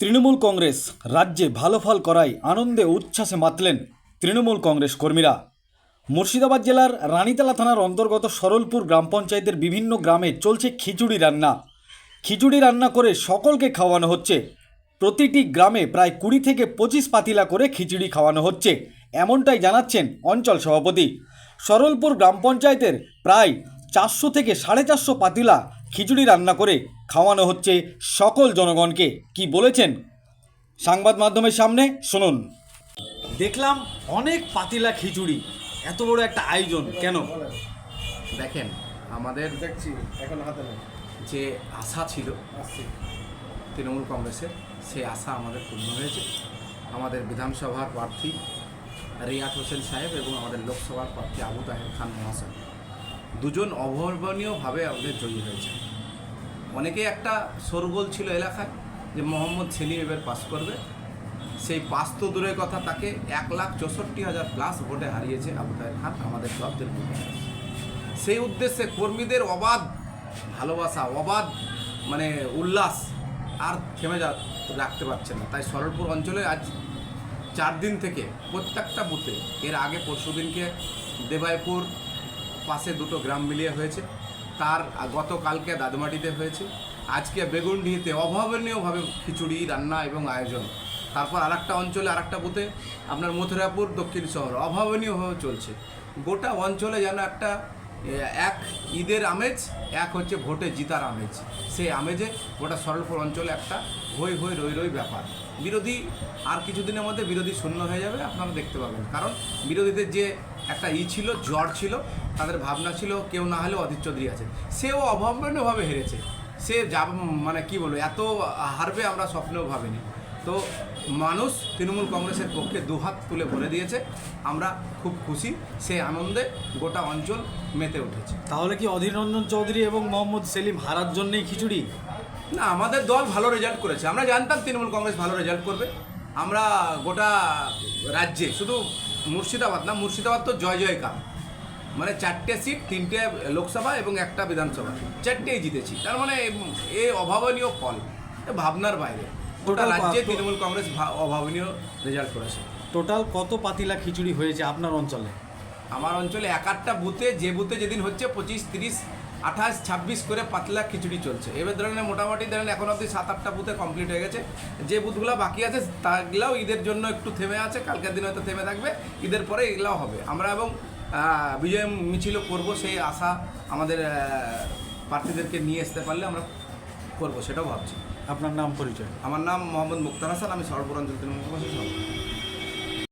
তৃণমূল কংগ্রেস রাজ্যে ভালো ফল করায় আনন্দে উচ্ছ্বাসে মাতলেন তৃণমূল কংগ্রেস কর্মীরা। মুর্শিদাবাদ জেলার রানীতলা থানার অন্তর্গত সরলপুর গ্রাম পঞ্চায়েতের বিভিন্ন গ্রামে চলছে খিচুড়ি রান্না। খিচুড়ি রান্না করে সকলকে খাওয়ানো হচ্ছে। প্রতিটি গ্রামে প্রায় কুড়ি থেকে পঁচিশ পাতিলা করে খিচুড়ি খাওয়ানো হচ্ছে, এমনটাই জানাচ্ছেন অঞ্চল সভাপতি। সরলপুর গ্রাম পঞ্চায়েতের প্রায় চারশো থেকে সাড়ে চারশো পাতিলা খিচুড়ি রান্না করে খাওয়ানো হচ্ছে সকল জনগণকে। কি বলেছেন? সংবাদ মাধ্যমের সামনে শুনুন। দেখলাম অনেক পাতিলা খিচুড়ি। এত বড় একটা আয়োজন কেন? দেখেন আমাদের দেখছি এখন হাতে যে আশা ছিল তৃণমূল কংগ্রেসের সেই আশা আমাদের পূর্ণ হয়েছে। আমাদের বিধানসভার প্রার্থী রিয়াত হোসেন সাহেব এবং আমাদের লোকসভার প্রার্থী আবু তাহের খান মহাশয়। দুজন অভাবনীয়ভাবে আমাদের জয়ী হয়েছে অনেকে একটা সরগোল ছিল এলাকায় যে মোহাম্মদ সেলিম এবার পাস করবে। সেই পাস তো দূরের কথা, তাকে এক লাখ চৌষট্টি হাজার প্লাস ভোটে হারিয়েছে আবু তাহের খান, আমাদের ক্লাব তৃণমূল সেই উদ্দেশ্যে কর্মীদের অবাধ ভালোবাসা, অবাধ মানে উল্লাস আর থেমে যা রাখতে পারছে না। তাই সরলপুর অঞ্চলে আজ চার দিন থেকে প্রত্যেকটা বুথে, এর আগে পরশু দিনকে দেবাইপুর পাশে দুটো গ্রাম মিলিয়ে হয়েছে। তার গতকালকে দাদমাটিতে হয়েছে। আজকে বেগুনডিহিতে অভাবনীয়ভাবে খিচুড়ি, রান্না এবং আয়োজন। তারপর আর একটা অঞ্চলে আর একটা বুথে আপনার মথুরাপুর দক্ষিণ শহর। অভাবনীয়ভাবে চলছে। গোটা অঞ্চলে যেন একটা এক ঈদের আমেজ, এক হচ্ছে ভোটে জিতার আমেজ। সেই আমেজে গোটা সরলপুর অঞ্চলে একটা হই হই রই রই ব্যাপার। বিরোধী আর কিছুদিনের মধ্যে বিরোধী শূন্য হয়ে যাবে, আপনারা দেখতে পাবেন। কারণ বিরোধীদের যে একটা ই ছিল জ্বর ছিল, তাদের ভাবনা ছিল কেউ না হলেও অধীর চৌধুরী আছে। সেও অভাবনীয়ভাবে হেরেছে। সে যা মানে কি বলব, এত হারবে আমরা স্বপ্নেও ভাবিনি। তো মানুষ তৃণমূল কংগ্রেসের পক্ষে দুহাত তুলে ভরে দিয়েছে। আমরা খুব খুশি সেই আনন্দে গোটা অঞ্চল মেতে উঠেছে। তাহলে কি অধীর রঞ্জন চৌধুরী এবং মোহাম্মদ সেলিম হারার জন্যই খিচুড়ি? না আমাদের দল ভালো রেজাল্ট করেছে। আমরা জানতাম তৃণমূল কংগ্রেস ভালো রেজাল্ট করবে। আমরা গোটা রাজ্যে শুধু মুর্শিদাবাদ না মুর্শিদাবাদ তো জয় জয় জয়কার। মানে চারটে সিট তিনটে লোকসভা এবং একটা বিধানসভা। চারটেই জিতেছি। তার মানে এ অভাবনীয় ফল ভাবনার বাইরে। গোটা রাজ্যে তৃণমূল কংগ্রেস অভাবনীয় রেজাল্ট করেছে। টোটাল কত পাতিলা খিচুড়ি হয়েছে আপনার অঞ্চলে? আমার অঞ্চলে এক আটটা বুথে যে বুথে যেদিন হচ্ছে পঁচিশ তিরিশ আঠাশ ছাব্বিশ করে পাতলা খিচুড়ি চলছে। এবার ধরেন মোটামুটি ধরেন এখন অবধি সাত আটটা বুথে কমপ্লিট হয়ে গেছে। যে বুথগুলো বাকি আছে তাগুলাও ঈদের জন্য একটু থেমে আছে কালকের দিন হয়তো থেমে থাকবে ঈদের পরে এগুলাও হবে। আমরা এবং বিজয় মিছিল করব সেই আশা আমাদের প্রার্থীদেরকে নিয়ে আসতে পারলে আমরা করব সেটাও ভাবছি আপনার নাম পরিচয় আমার নাম মোহাম্মদ মুক্তার হাসান আমি সর্বরাঞ্চল তৃণমূল কংগ্রেসের সভাপতি।